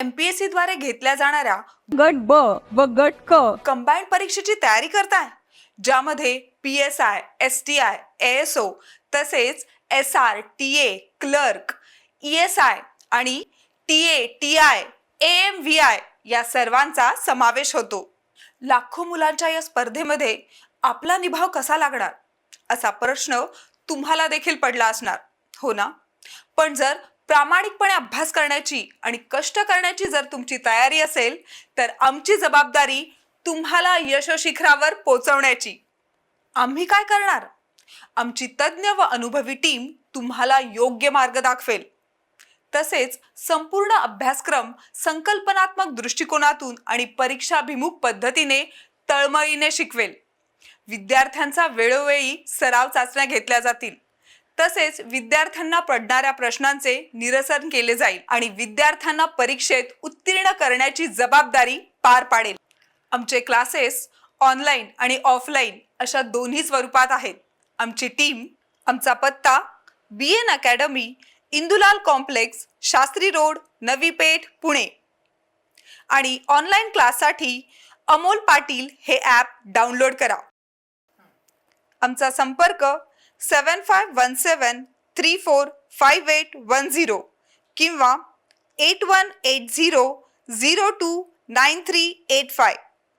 MPSC द्वारे घेतल्या जाणाऱ्या गट ब व गट क. कंबाईंड परीक्षेची तयारी करताय ज्यामध्ये P S I S T I S O तसेच S R T A clerk E S I आणि T A T I M V I या सर्वांचा समावेश होतो. लाखो मुलांच्या या स्पर्धेमध्ये आपला निभाव कसा लागणार? असा प्रश्न तुम्हाला देखील पडला असणार. हो ना? पण जर प्रामाणिकपणे अभ्यास करण्याची आणि कष्ट करण्याची जर तुमची तयारी असेल तर आमची जबाबदारी तुम्हाला यशशिखरावर पोचवण्याची. आम्ही काय करणार? आमची तज्ज्ञ व अनुभवी टीम तुम्हाला योग्य मार्ग दाखवेल. तसेच संपूर्ण अभ्यासक्रम संकल्पनात्मक दृष्टिकोनातून आणि परीक्षाभिमुख पद्धतीने तळमळीने शिकवेल. विद्यार्थ्यांचा वेळोवेळी सराव चाचण्या घेतल्या जातील. तसेच विद्यार्थ्यांना पडणाऱ्या प्रश्नांचे निरसन केले जाईल आणि विद्यार्थ्यांना परीक्षेत उत्तीर्ण करण्याची जबाबदारी पार पाडेल. आमचे क्लासेस ऑनलाईन आणि ऑफलाईन अशा दोन्ही स्वरूपात आहेत. आमची टीम आमचा पत्ता B N academy Indulal complex Shastri road Navi Peth Pune. आणि ऑनलाईन क्लाससाठी अमोल पाटील हे ॲप डाउनलोड करा. आमचा संपर्क seven five one seven three four five eight one zero किंवा eight one eight zero zero two nine three eight five